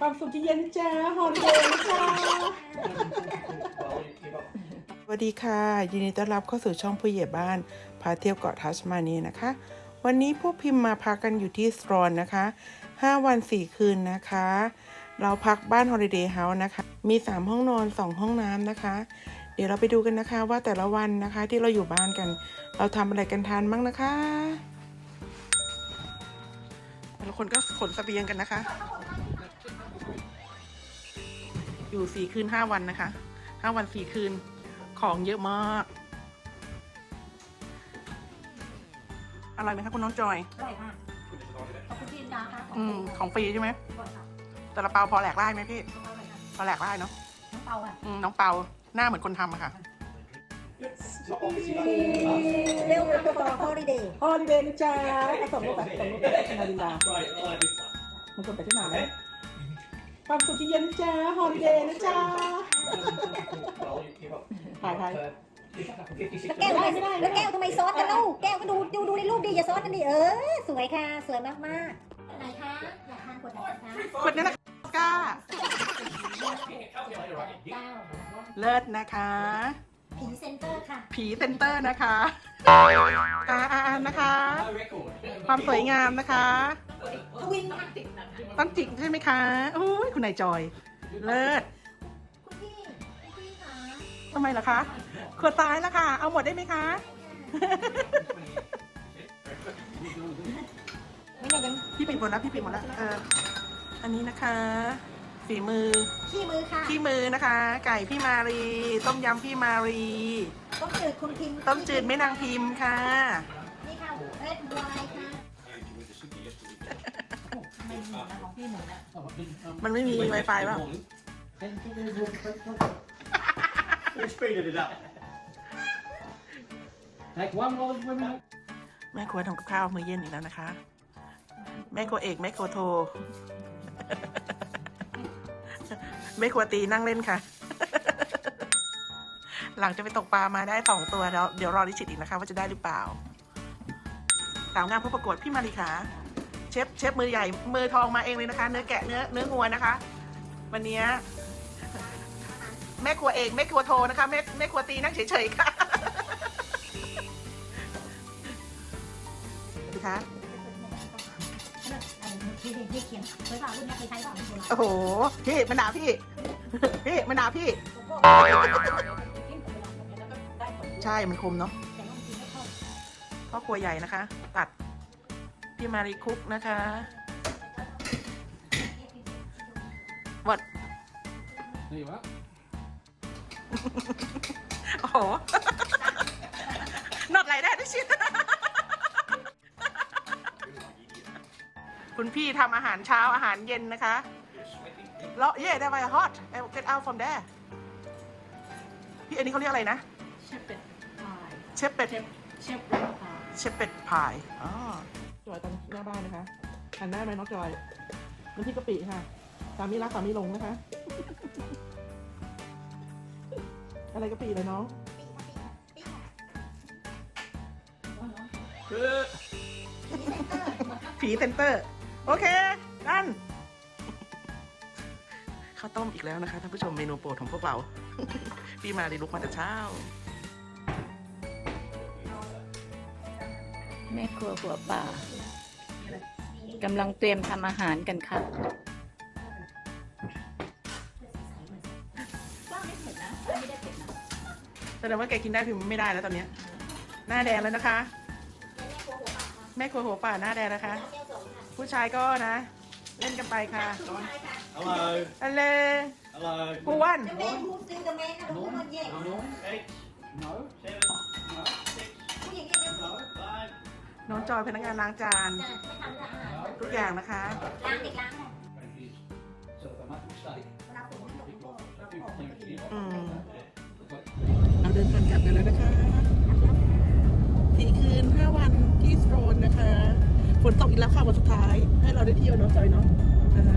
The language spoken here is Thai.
ความสุขที่เย็นจ้าฮอลเดย์จ้าสวัสดีค่ะ ยินดีต้อนรับเข้าสู่ช่องผู้ใหญ่บ้าน พาเที่ยวเกาะทัสมานีนะคะ วันนี้พวกพิมพ์มาพักกันอยู่ที่สตรอนนะคะ 5 วัน 4 คืนนะคะ เราพักบ้าน Holiday House นะคะ มี 3 ห้องนอน 2 ห้องน้ำนะคะ เดี๋ยวเราไปดูกันนะคะว่าแต่ละวันนะคะที่เราอยู่บ้านกัน เราทำอะไรกันทานบ้างนะคะแต่ละคนก็ขนสเสบียงกันนะคะ อยู่สี่คืนห้าวันนะคะห้าวันสี่คืนของเยอะมาก อร่อยไหมคะคุณน้องจอย อร่อยค่ะขอบคุณพี่อินดาค่ะอืม ของฟรีใช่ไหมอร่อยค่ะแต่ละเปาพอแหลกไล่ไหมพี่อร่อยค่ะพอแหลกไล่เนาะ น้องเปาค่ะอืม น้องเปา หน้าเหมือนคนทำอะค่ะ เร็วเร็วพอฮอลิเดย์ฮอลิเดย์นะจ๊ะส่งรูปไปส่งรูปไปให้นารินดา Right, I like this one. มันคนไปที่ไหนนะ ความสุขที่เย็นจ้าฮอลิเดย์นะจ๊ะ Well, you give up. Hi, hi. Uh, 56แก้วทำไมไม่ได้ไม่ได้แล้วแก้วทำไมซ้อนกันเล่าแก้วก็ดูดูดูในรูปดีอย่าซ้อนกันดิเออสวยค่ะ สวยมากมากๆไหนคะอยากทานขวดไหนคะคนนี้นะก้า เก้าเลิศนะคะ ผีเซ็นเตอร์ค่ะ ผีเซนเตอร์นะคะอ่าอ่าอ่านะคะ No record. ความสวยงามนะคะ ทวินค่ะต้องจิกใช่ไหมคะอุ้ยคุณนายจอย เลิศคุณพี่คุณพี่คะทำไมล่ะคะขวดซ้ายแล้วค่ะ เอาหมดได้ไหมคะ ไม่ไงยังพี่ปิดหมดแล้วพี่ปิดหมดแล้วเอออันนี้นะคะฝีมือขี้มือค่ะพี่มือนะคะ ไก่พี่มารี ต้มยำพี่มารี ต้มจืดคุณพิมพ์ต้มจืดแม่นางพิมพ์ค่ะ นี่ค่ะเรดไวน์ค่ะ ไม่หมูนะของพี่หมูนะมันไม่มี Wi-Fi ป่ะ We speeded it up. Take one while the women. แม่ครัวทำกับข้าวมื้อเย็นอีกแล้วนะคะ แม่ครัวเอกแม่ครัวโทแม่ครัวตีนั่งเล่นค่ะ หลังจะไปตกปลามาได้สองตัวแล้ว เดี๋ยวรอดิชิตอีกนะคะ ว่าจะได้หรือเปล่า สาวงามผู้ประกวดพี่มาริขา เชฟเชฟมือใหญ่มือทองมาเองเลยนะคะ เนื้อแกะเนื้อเนื้องัวนะคะ วันนี้แม่ครัวเอกแม่ครัวโทนะคะแม่แม่ครัวตีนั่งเฉยๆค่ะสวัสดีค่ะพี่พี่เขียนเคยเปล่ารุ่นนี้เคยใช้เปล่าในโอ้โหพี่มันด่าพี่พี่มันด่าพี่ ใช่มันคมเนาะพ่อครัวใหญ่นะคะ ตัด พี่มารีคุกนะคะวัด There you are. โอ้โหนอดไหลได้ด้วยชิคุณพี่ทำอาหารเช้าอาหารเย็นนะคะแล้วเย่ได้ไปฮอต get out from there พี่อันนี้เขาเรียกอะไรนะ เชฟเป็ดพาย เชฟเป็ด เชฟเชฟเป็ดพาย เชฟเป็ดพายอ๋อ จอยตอนหน้าบ้านนะคะหันหน้าไปน้องจอยน้ำพริกกะปิค่ะ สามีรักสามีหลงนะคะ อะไรกะปิเลยน้อง Good. ผีเซนเตอร์ โอเคดันข้าวต้มอีกแล้วนะคะท่านผู้ชมเมนูโปรดของพวกเรา พี่มาดีลุกมาแต่เช้า แม่ครัวหัวป่า กำลังเตรียมทำอาหารกันค่ะ แสดงว่าแกกินได้พิมไม่ได้แล้วตอนเนี้ยหน้าแดงแล้วนะคะ แม่ครัวหัวป่าหน้าแดงนะคะ ผู้ชายก็นะ เล่นกันไปค่ะ Hello. อันเล Hello. ผู้วัน The man who still the man นะรู้มันแย่ Eight, No. seven, no, six, ผู้หญิงเนี่ย no, five. น้องจอยพนักงานล้างจาน ไม่ทำอาหารทุ กอย่างนะคะล้างเด็กล้างค่ะ So if I make a mistake, เวลาฝนตกก็ people think it's อืมเราเดินทางกลับกันแล้วนะคะสี่คืนห้าวันที่สโตรนนะคะ ฝนตกอีกแล้วค่ะวันสุดท้าย ให้เราได้เที่ยวเนาะจอยเนาะนะคะ